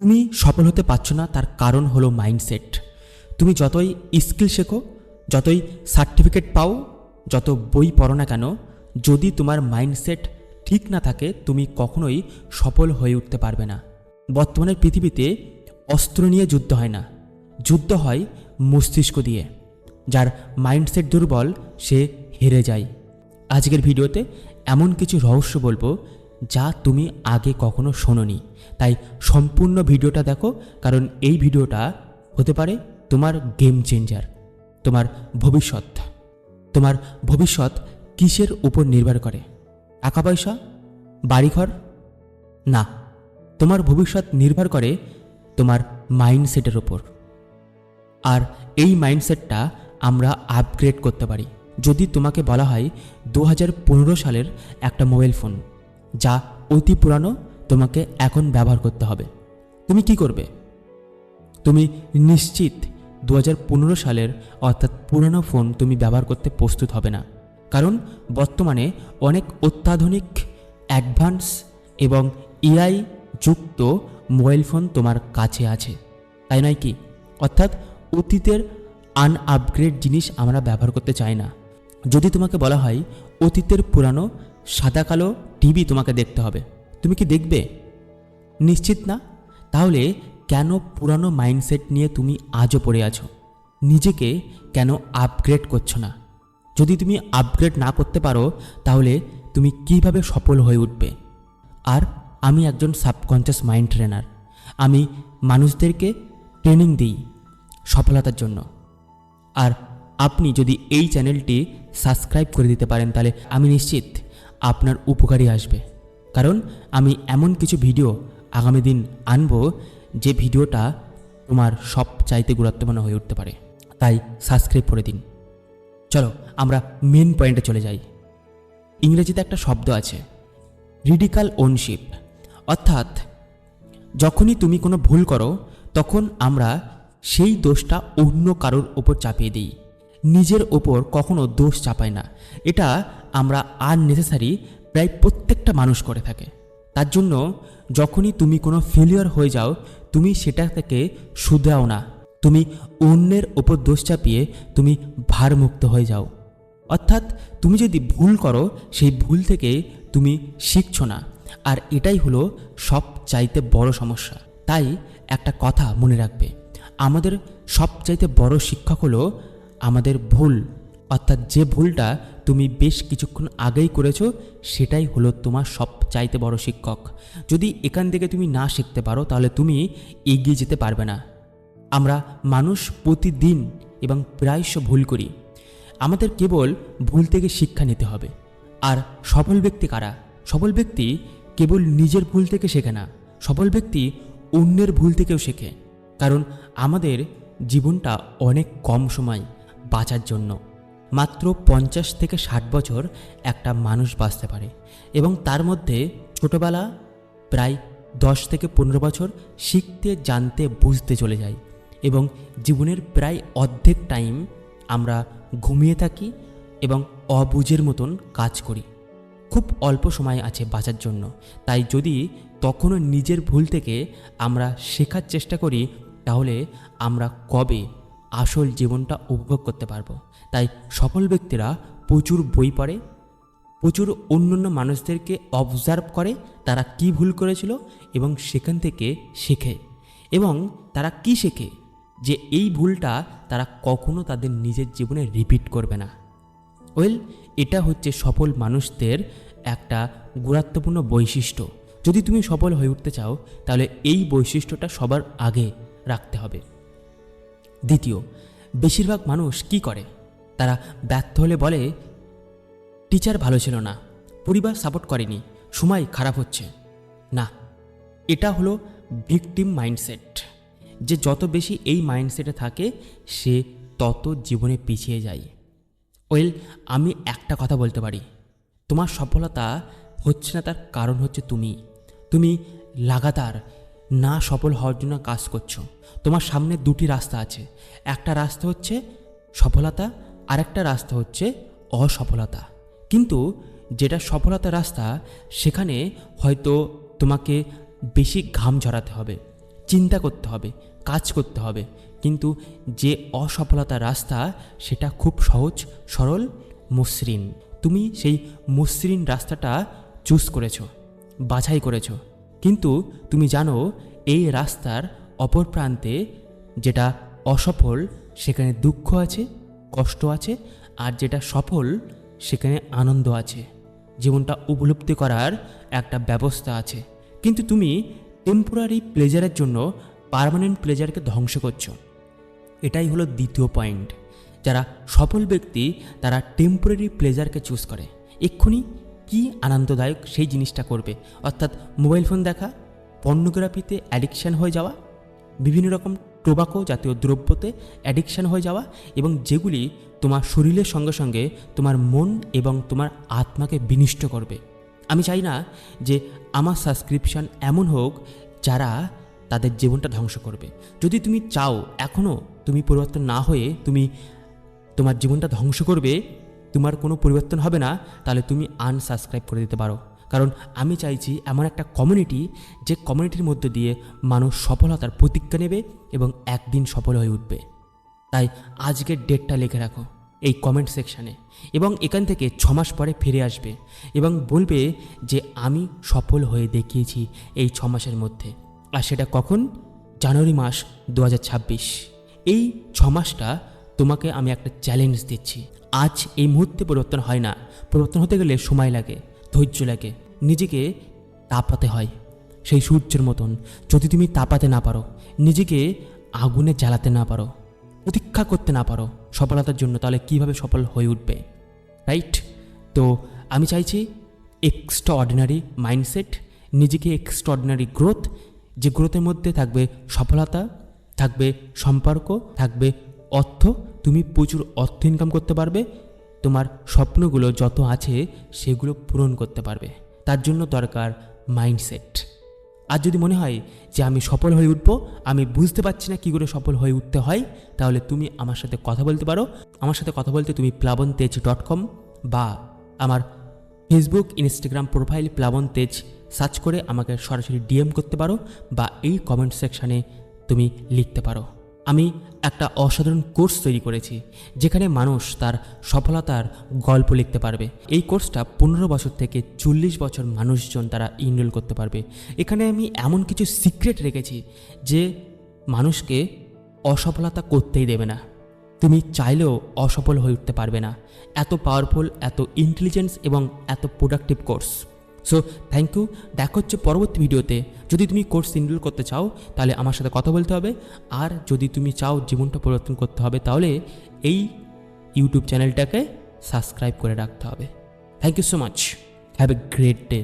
তুমি সফল হতে পারছ না, তার কারণ হলো মাইন্ডসেট তুমি যতই স্কিল শেখো, যতই সার্টিফিকেট পাও, যত বই পড়ো না কেন, যদি তোমার মাইন্ডসেট ঠিক না থাকে, তুমি কখনোই সফল হয়ে উঠতে পারবে না। বর্তমানের পৃথিবীতে অস্ত্র নিয়ে যুদ্ধ হয় না। যুদ্ধ হয় মস্তিষ্ক দিয়ে। যার মাইন্ডসেট দুর্বল, সে হেরে যায়। আজকের ভিডিওতে এমন কিছু রহস্য বলব যা তুমি আগে কখনো শোনোনি। তাই সম্পূর্ণ ভিডিওটা দেখো, কারণ এই ভিডিওটা হতে পারে তোমার গেম চেঞ্জার তোমার ভবিষ্যৎ। তোমার ভবিষ্যৎ কিসের উপর নির্ভর করে? টাকা পয়সা? বাড়িঘর? না, তোমার ভবিষ্যৎ নির্ভর করে তোমার মাইন্ডসেটের ওপর আর এই মাইন্ডসেটটা আমরা আপগ্রেড করতে পারি। যদি তোমাকে বলা হয় দু হাজার পনেরো সালের একটা মোবাইল ফোন যা অতি পুরানো তোমাকে এখন ব্যবহার করতে হবে। তুমি কি করবে? তুমি নিশ্চিত দু হাজার পনেরো সালের অর্থাৎ পুরানো ফোন তুমি ব্যবহার করতে প্রস্তুত হবে না। কারণ বর্তমানে অনেক অত্যাধুনিক, অ্যাডভান্স এবং এআই যুক্ত মোবাইল ফোন তোমার কাছে আছে। তাই নয় কি? অর্থাৎ অতীতের আনআপগ্রেড জিনিস আমরা ব্যবহার করতে চাই না। যদি তোমাকে বলা হয় অতীতের পুরানো, সাদা কালো টিভি তোমাকে দেখতে হবে। তুমি কি দেখবে? নিশ্চিত না? তাহলে কেন পুরানো মাইন্ডসেট নিয়ে তুমি আজও পড়ে আছো? নিজেকে কেন আপগ্রেড করছ না? যদি তুমি আপগ্রেড না করতে পারো, তাহলে তুমি কীভাবে সফল হয়ে উঠবে? আর আমি একজন সাবকনসিয়াস মাইন্ড ট্রেনার। আমি মানুষদেরকে ট্রেনিং দিই সফলতার জন্য। আর আপনি যদি এই চ্যানেলটি সাবস্ক্রাইব করে দিতে পারেন, তাহলে আমি নিশ্চিত আপনার উপকারী আসবে। কারণ আমি এমন কিছু ভিডিও আগামী দিন আনব যে ভিডিওটা তোমার সব চাইতে গুরুত্বপূর্ণ হয়ে উঠতে পারে। তাই সাবস্ক্রাইব করে দিন। চলো আমরা মেন পয়েন্টে চলে যাই। ইংরেজিতে একটা শব্দ আছে রিডিকাল ওনশিপ অর্থাৎ যখনই তুমি কোনো ভুল করো, তখন আমরা সেই দোষটা অন্য কারোর ওপর চাপিয়ে দিই। নিজের ওপর কখনো দোষ চাপায় না। এটা আমরা আননেসেসারি প্রায় প্রত্যেকটা মানুষ করে থাকে। তার জন্য যখনই তুমি কোনো ফেলিওর হয়ে যাও, তুমি সেটা থেকে শুধরাও না। তুমি অন্যের ওপর দোষ চাপিয়ে তুমি ভারমুক্ত হয়ে যাও। অর্থাৎ তুমি যদি ভুল করো, সেই ভুল থেকে তুমি শিখছো না। আর এটাই হলো সব চাইতে বড় সমস্যা। তাই একটা কথা মনে রাখবে। আমাদের সবচাইতে বড় শিক্ষক হলো আমাদের ভুল। অর্থাৎ যে ভুলটা তুমি বেশ কিছুক্ষণ আগেই করেছ, সেটাই হলো তোমার সব চাইতে বড় শিক্ষক। যদি এখান থেকে তুমি না শিখতে পারো, তাহলে তুমি এগিয়ে যেতে পারবে না। আমরা মানুষ প্রতিদিন এবং প্রায়শ ভুল করি। আমাদের কেবল ভুল থেকে শিক্ষা নিতে হবে। আর সফল ব্যক্তি কারা? সফল ব্যক্তি কেবল নিজের ভুল থেকে শেখে না। সফল ব্যক্তি অন্যের ভুল থেকেও শেখে। কারণ আমাদের জীবনটা অনেক কম সময়। বাঁচার জন্য। মাত্র পঞ্চাশ থেকে ষাট বছর একটা মানুষ বাঁচতে পারে এবং তার মধ্যে ছোটোবেলা প্রায় দশ থেকে পনেরো বছর শিখতে, জানতে, বুঝতে চলে যায় এবং জীবনের প্রায় অর্ধেক টাইম আমরা ঘুমিয়ে থাকি এবং অবুঝের মতন কাজ করি। খুব অল্প সময় আছে বাঁচার জন্য। তাই যদি তখনও নিজের ভুল থেকে আমরা শেখার চেষ্টা করি, তাহলে আমরা কবে আসল জীবনটা উপভোগ করতে পারব। তাই সফল ব্যক্তিরা প্রচুর বই পড়ে, প্রচুর অন্যান্য মানুষদেরকে অবজার্ভ করে তারা কি ভুল করেছিল এবং সেখান থেকে শেখে এবং তারা কি শেখে যে এই ভুলটা তারা কখনো তাদের নিজের জীবনে রিপিট করবে না। ওয়েল এটা হচ্ছে সফল মানুষদের একটা গুরুত্বপূর্ণ বৈশিষ্ট্য। যদি তুমি সফল হয়ে উঠতে চাও, তাহলে এই বৈশিষ্ট্যটা সবার আগে রাখতে হবে। দ্বিতীয়, বেশিরভাগ মানুষ কি করে? তারা ব্যর্থ হলে বলে, টিচার ভালো ছিল না, পরিবার সাপোর্ট করেনি, সময় খারাপ হচ্ছে। না, এটা হলো ভিকটিম মাইন্ডসেট, যে যত বেশি এই মাইন্ডসেটে থাকে, সে তত জীবনে পিছিয়ে যায়। ওয়েল, আমি একটা কথা বলতে পারি। তোমার সফলতা হচ্ছে না তার কারণ হচ্ছে তুমি। তুমি লাগাতার না সফল হওয়ার জন্য কাজ করছ। তোমার সামনে দুটি রাস্তা আছে। একটা রাস্তা হচ্ছে সফলতা আর একটা রাস্তা হচ্ছে অসফলতা। কিন্তু যেটা সফলতার রাস্তা, সেখানে হয়তো তোমাকে বেশি ঘাম ঝরাতে হবে, চিন্তা করতে হবে, কাজ করতে হবে। কিন্তু যে অসফলতার রাস্তা, সেটা খুব সহজ, সরল, মসৃণ। তুমি সেই মসৃণ রাস্তাটা চুজ করেছ, বাছাই করেছ। কিন্তু তুমি জানো, এই রাস্তার অপর প্রান্তে যেটা অসফল, সেখানে দুঃখ আছে, কষ্ট আছে, আর যেটা সফল, সেখানে আনন্দ আছে। জীবনটা উপলব্ধি করার একটা ব্যবস্থা আছে। কিন্তু তুমি টেম্পোরারি প্লেজারের জন্য পার্মানেন্ট প্লেজারকে ধ্বংস করছ। এটাই হলো দ্বিতীয় পয়েন্ট যারা সফল ব্যক্তি, তারা টেম্পোরারি প্লেজারকে চুজ করে। এক্ষুনি কি আনন্দদায়ক সেই জিনিসটা করবে? অর্থাৎ মোবাইল ফোন দেখা, পর্নোগ্রাফিতে অ্যাডিকশান হয়ে যাওয়া, বিভিন্ন রকম টোবাকো জাতীয় দ্রব্যতে অ্যাডিকশান হয়ে যাওয়া এবং যেগুলি তোমার শরীরের সঙ্গে সঙ্গে তোমার মন এবং তোমার আত্মাকে বিনিষ্ট করবে। আমি চাই না যে আমার সাবস্ক্রিপশন এমন হোক যারা তাদের জীবনটা ধ্বংস করবে। যদি তুমি চাও এখনও তুমি পরিবর্তন না হয়ে তুমি তোমার জীবনটা ধ্বংস করবে তোমার কোনো পরিবর্তন হবে না, তাহলে তুমি আনসাবস্ক্রাইব করে দিতে পারো। কারণ আমি চাইছি এমন একটা কমিউনিটি যে কমিউনিটির মধ্য দিয়ে মানুষ সফলতার প্রতিজ্ঞা নেবে এবং একদিন সফল হয়ে উঠবে। তাই আজকের ডেটটা লিখে রাখো, এই কমেন্ট সেকশানে এবং এখান থেকে ছমাস পরে ফিরে আসবে এবং বলবে যে, আমি সফল হয়ে দেখিয়েছি এই ছ মাসের মধ্যে। আর সেটা কখন? জানুয়ারি মাস দু হাজার ছাব্বিশ। এই ছ মাসটা তোমাকে আমি একটা চ্যালেঞ্জ দিচ্ছি। আজ এই মুহূর্তে পরিবর্তন হয় না। পরিবর্তন হতে গেলে সময় লাগে, ধৈর্য লাগে। নিজেকে তাপাতে হয়, সেই সূর্যের মতন। যদি তুমি তাপাতে না পারো, নিজেকে আগুনে জ্বালাতে না পারো প্রতীক্ষা করতে না পারো সফলতার জন্য, তাহলে কীভাবে সফল হয়ে উঠবে? রাইট তো আমি চাইছি এক্সট্রা অর্ডিনারি মাইন্ডসেট নিজেকে এক্সট্রা অর্ডিনারি গ্রোথ যে গ্রোথের মধ্যে থাকবে সফলতা, থাকবে সম্পর্ক, থাকবে অর্থ তুমি প্রচুর অর্থ ইনকাম করতে পারবে, তোমার স্বপ্নগুলো যত আছে সেগুলো পূরণ করতে পারবে। তার জন্য দরকার মাইন্ডসেট আর যদি মনে হয় যে আমি সফল হয়ে উঠবো, আমি বুঝতে পারছি না কী করে সফল হয়ে উঠতে হয়, তাহলে তুমি আমার সাথে কথা বলতে পারো। আমার সাথে কথা বলতে তুমি প্লাবন তেজ ডট কম বা আমার ফেসবুক ইনস্টাগ্রাম প্রোফাইল প্লাবন তেজ সার্চ করে আমাকে সরাসরি ডিএম করতে পারো বা এই কমেন্ট সেকশানে তুমি লিখতে পারো। আমি একটা অসাধারণ কোর্স তৈরি করেছি, যেখানে মানুষ তার সফলতার গল্প লিখতে পারবে। এই কোর্সটা পনেরো বছর থেকে চল্লিশ বছর মানুষজন তারা ইনরোল করতে পারবে। এখানে আমি এমন কিছু সিক্রেট রেখেছি, যে মানুষকে অসফলতা করতেই দেবে না। তুমি চাইলেও অসফল হয়ে উঠতে পারবে না। এত পাওয়ারফুল এত ইন্টেলিজেন্স এবং এত productive course so thank you দেখা হচ্ছে পরবর্তী ভিডিওতে যদি তুমি কোর্স ইনরোল করতে চাও, তাহলে আমার সাথে কথা বলতে হবে। আর যদি তুমি চাও জীবনটা পরিবর্তন করতে হবে, তাহলে এই ইউটিউব চ্যানেলটাকে সাবস্ক্রাইব করে রাখতে হবে। Thank you so much have a great day